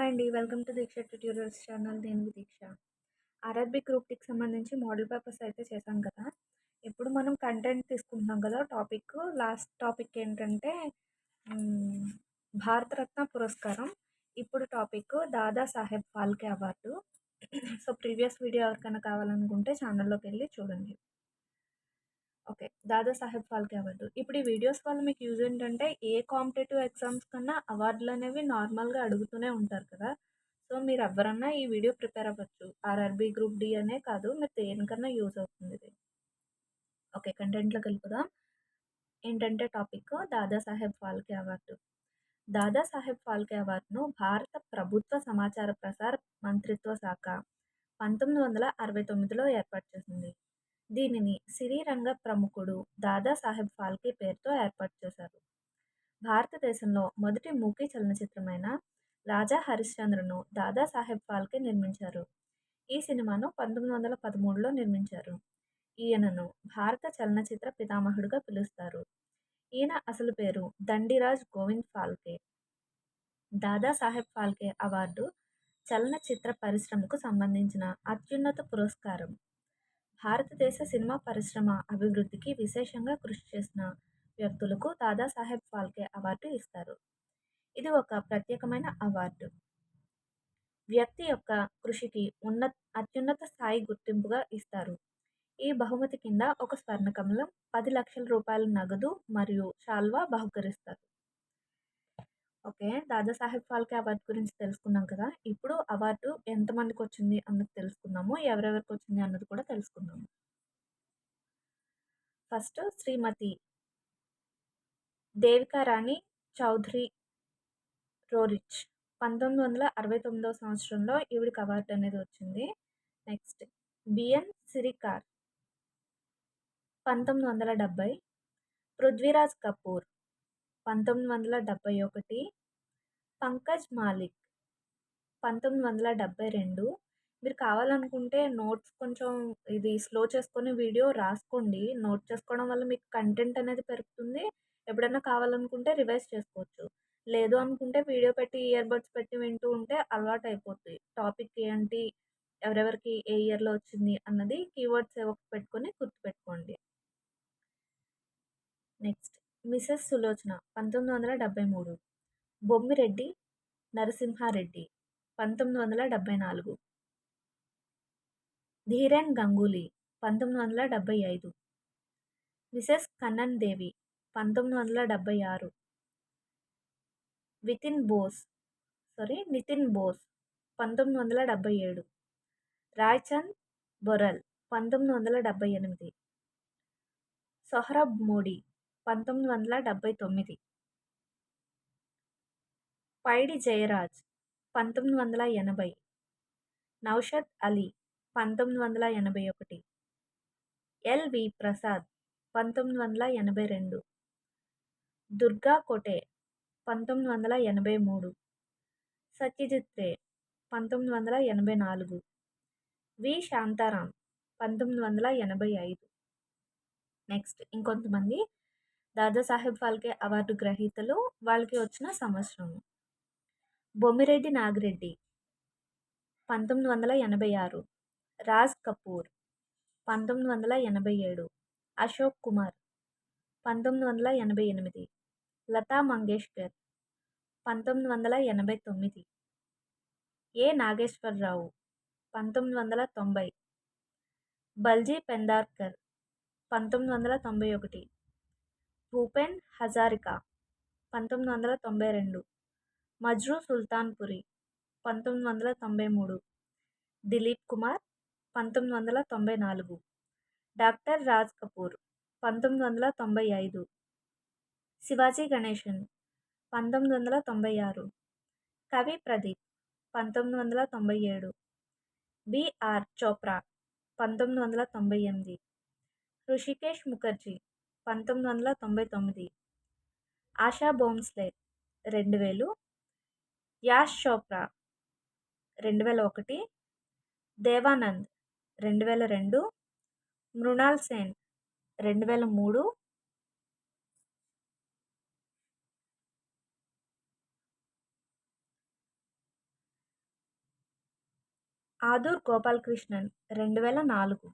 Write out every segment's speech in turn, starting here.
Hi అండి. Welcome to Deeksha tutorials channel. నేను Deeksha. RRB గ్రూప్-డికి సంబంధించి మోడల్ పేపర్స్ అయితే చేశాం కదా! ఇప్పుడు మనం కంటెంట్ తీసుకుంటున్నాం కదా! టాపిక్ లాస్ట్ టాపిక్ ఏంటంటే భారతరత్న పురస్కారం. ఇప్పుడు topic Dada Saheb Phalke award. So, previous video ఎవరికైనా కావాలనుకుంటే ఛానల్లోకి వెళ్ళి చూడండి. ఓకే. దాదా సాహెబ్ ఫాల్కే అవార్డు. ఇప్పుడు ఈ వీడియోస్ వల్ల మీకు యూజ్ ఏంటంటే ఏ కాంపిటేటివ్ ఎగ్జామ్స్ కన్నా అవార్డులు అనేవి నార్మల్‌గా అడుగుతూనే ఉంటారు కదా! సో, మీరు ఎవరన్నా ఈ వీడియో ప్రిపేర్ అవ్వచ్చు. ఆర్ఆర్‌బీ గ్రూప్ డి అనే కాదు మీరు దేనికన్నా యూజ్ అవుతుంది ఇది. ఓకే. కంటెంట్‌లోకి వెళ్ళిపోదాం. ఏంటంటే టాపిక్ దాదా సాహెబ్ ఫాల్కే అవార్డు. దాదా సాహెబ్ ఫాల్కే అవార్డును భారత ప్రభుత్వ సమాచార ప్రసార మంత్రిత్వ శాఖ 1969లో ఏర్పాటు చేసింది. దీనిని సినీ రంగ ప్రముఖుడు దాదాసాహెబ్ ఫాల్కే పేరుతో ఏర్పాటు చేశారు. భారతదేశంలో మొదటి మూకీ చలనచిత్రమైన రాజా హరిశ్చంద్రను దాదాసాహెబ్ ఫాల్కే నిర్మించారు. ఈ సినిమాను 1913లో నిర్మించారు. ఈయనను భారత చలనచిత్ర పితామహుడుగా పిలుస్తారు. ఈయన అసలు పేరు దండిరాజ్ గోవింద్ ఫాల్కే. దాదాసాహెబ్ ఫాల్కే అవార్డు చలనచిత్ర పరిశ్రమకు సంబంధించిన అత్యున్నత పురస్కారం. భారతదేశ సినిమా పరిశ్రమ అభివృద్ధికి విశేషంగా కృషి చేసిన వ్యక్తులకు దాదాసాహెబ్ ఫాల్కే అవార్డు ఇస్తారు. ఇది ఒక ప్రత్యేకమైన అవార్డు. వ్యక్తి యొక్క కృషికి ఉన్న అత్యున్నత స్థాయి గుర్తింపుగా ఇస్తారు. ఈ బహుమతి కింద ఒక స్వర్ణ కమలం, పది లక్షల రూపాయల నగదు మరియు శాల్వా బహుకరిస్తారు ఓకే. దాదా సాహెబ్ ఫాల్కే అవార్డు గురించి తెలుసుకున్నాం కదా! ఇప్పుడు అవార్డు ఎంతమందికి వచ్చింది అన్నది తెలుసుకుందాము. ఎవరెవరికి వచ్చింది అన్నది కూడా తెలుసుకుందాము. ఫస్ట్ శ్రీమతి దేవికారాణి చౌదరి రోరిచ్ 1969వ సంవత్సరంలో ఈవిడికి అవార్డు అనేది వచ్చింది. Next B N Sircar 1970 Prithviraj Kapoor 1971 Pankaj Mallick 1972 మీరు కావాలనుకుంటే నోట్స్ కొంచెం ఇది స్లో చేసుకొని వీడియో రాసుకోండి. నోట్ చేసుకోవడం వల్ల మీకు కంటెంట్ అనేది పెరుగుతుంది. ఎప్పుడైనా కావాలనుకుంటే రివైజ్ చేసుకోవచ్చు. లేదు అనుకుంటే వీడియో పెట్టి ఇయర్బడ్స్ పెట్టి వింటూ ఉంటే అలవాటు అయిపోతుంది టాపిక్ ఏంటి, ఎవరెవరికి ఏ ఇయర్‌లో వచ్చింది అన్నది కీవర్డ్స్ ఏవో పెట్టుకొని గుర్తుపెట్టుకోండి. నెక్స్ట్ మిసెస్ సులోచన 1973 బొమ్మిరెడ్డి నరసింహారెడ్డి పంతొమ్మిది వందల డెబ్బై నాలుగు. ధీరన్ గంగూలీ పంతొమ్మిది వందల డెబ్బై ఐదు. విసెస్ కన్నన్ దేవి పంతొమ్మిది వందల డెబ్బై ఆరు. వితిన్ బోస్ సారీ నితిన్ బోస్ పంతొమ్మిది వందల డెబ్బై ఏడు. రాయ్చంద్ బొరల్ పంతొమ్మిది వందల డెబ్బై ఎనిమిది. సొహరబ్ మోడీ పంతొమ్మిది వందల డెబ్బై తొమ్మిది. పైడి జయరాజ్ పంతొమ్మిది వందల ఎనభై. నౌషద్ అలీ పంతొమ్మిది వందల ఎనభై ఒకటి. ఎల్వి ప్రసాద్ పంతొమ్మిది వందల ఎనభై రెండు. దుర్గా కోటే పంతొమ్మిది వందల ఎనభై మూడు. సత్యజిత్ రే పంతొమ్మిది వందల ఎనభై నాలుగు. వి. శాంతారాం పంతొమ్మిది వందల ఎనభై ఐదు. నెక్స్ట్ ఇంకొంతమంది. దాదాసాహెబ్ ఫాల్కే అవార్డు గ్రహీతలు వాళ్ళకి వచ్చిన సంవత్సరము. బొమ్మిరెడ్డి నాగిరెడ్డి పంతొమ్మిది వందల ఎనభై ఆరు. రాజ్ కపూర్ పంతొమ్మిది వందల ఎనభై ఏడు. అశోక్ కుమార్ పంతొమ్మిది వందల ఎనభై ఎనిమిది. లతా మంగేష్కర్ పంతొమ్మిది వందల ఎనభై తొమ్మిది. ఏ నాగేశ్వరరావు పంతొమ్మిది వందల తొంభై. బల్జీ పెందార్కర్ పంతొమ్మిది వందల తొంభై ఒకటి. భూపెన్ హజారికా పంతొమ్మిది వందల తొంభై రెండు. మజ్రూ సుల్తాన్పురి పంతొమ్మిది వందల తొంభై మూడు. దిలీప్ కుమార్ పంతొమ్మిది వందల తొంభై నాలుగు. డాక్టర్ రాజ్ కపూర్ పంతొమ్మిది వందల తొంభై ఐదు. శివాజీ గణేశన్ పంతొమ్మిది వందల తొంభై ఆరు. కవి ప్రదీప్ పంతొమ్మిది వందల తొంభై ఏడు. బిఆర్ చోప్రా పంతొమ్మిది వందల తొంభై ఎనిమిది. హృషికేష్ ముఖర్జీ పంతొమ్మిది వందల తొంభై తొమ్మిది. ఆశా భోంస్లే రెండు వేలు యాష్ చోప్రా 2001 దేవానంద్ 2002 మృణాల్ సేన్ 2003 ఆదూర్ గోపాలకృష్ణన్ రెండు వేల నాలుగు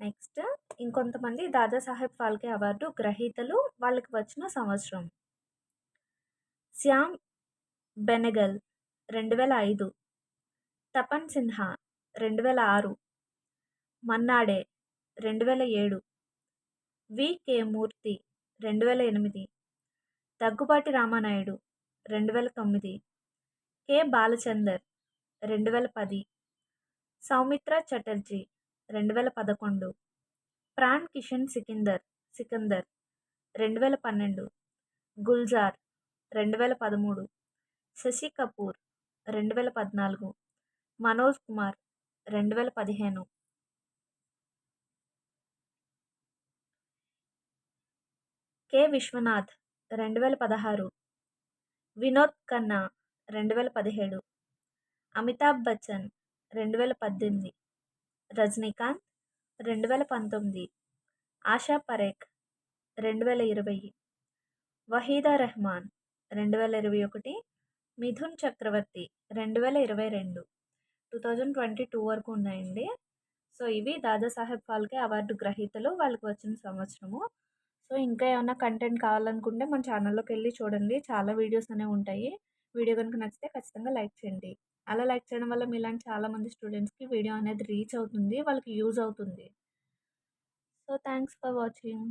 నెక్స్ట్ ఇంకొంతమంది దాదాసాహెబ్ ఫాల్కే అవార్డు గ్రహీతలు వాళ్ళకి వచ్చిన సంవత్సరం. శ్యామ్ బెనెగల్ రెండు వేల ఐదు తపన్ సిన్హా రెండు వేల ఆరు మన్నాడే రెండు వేల ఏడు వికే మూర్తి రెండు వేల ఎనిమిది దగ్గుబాటి రామానాయుడు రెండు వేల తొమ్మిది కె బాలచందర్ రెండు వేల పది సౌమిత్ర చటర్జీ రెండు వేల పదకొండు ప్రాణ్ కిషన్ సికిందర్ సికందర్ రెండు వేల పన్నెండు. గుల్జార్ రెండు వేల పదమూడు. శశి కపూర్ రెండు వేల పద్నాలుగు. మనోజ్ కుమార్ రెండు వేల పదిహేను. కె. విశ్వనాథ్ రెండు వేల పదహారు. వినోద్ ఖన్నా రెండు వేల పదిహేడు. అమితాబ్ బచ్చన్ రెండు వేల పద్దెనిమిది. రజనీకాంత్ రెండు వేల పంతొమ్మిది. ఆశా పరేఖ్ రెండు వేల ఇరవై. వహీదా రెహమాన్ రెండు వేల ఇరవై ఒకటి. మిథున్ చక్రవర్తి రెండు వేల ఇరవై రెండు. టూ థౌజండ్ ట్వంటీ టూ వరకు ఉన్నాయండి. సో ఇవి దాదాసాహెబ్ ఫాల్కే అవార్డు గ్రహీతలు వాళ్ళకి వచ్చిన సంవత్సరము. సో ఇంకా ఏమైనా కంటెంట్ కావాలనుకుంటే మన ఛానల్లోకి వెళ్ళి చూడండి. చాలా వీడియోస్ అనేవి ఉంటాయి. వీడియో కనుక నచ్చితే ఖచ్చితంగా లైక్ చేయండి. అలా లైక్ చేయడం వల్ల మీలాంటి చాలామంది స్టూడెంట్స్కి వీడియో అనేది రీచ్ అవుతుంది వాళ్ళకి యూజ్ అవుతుంది. So thanks for watching.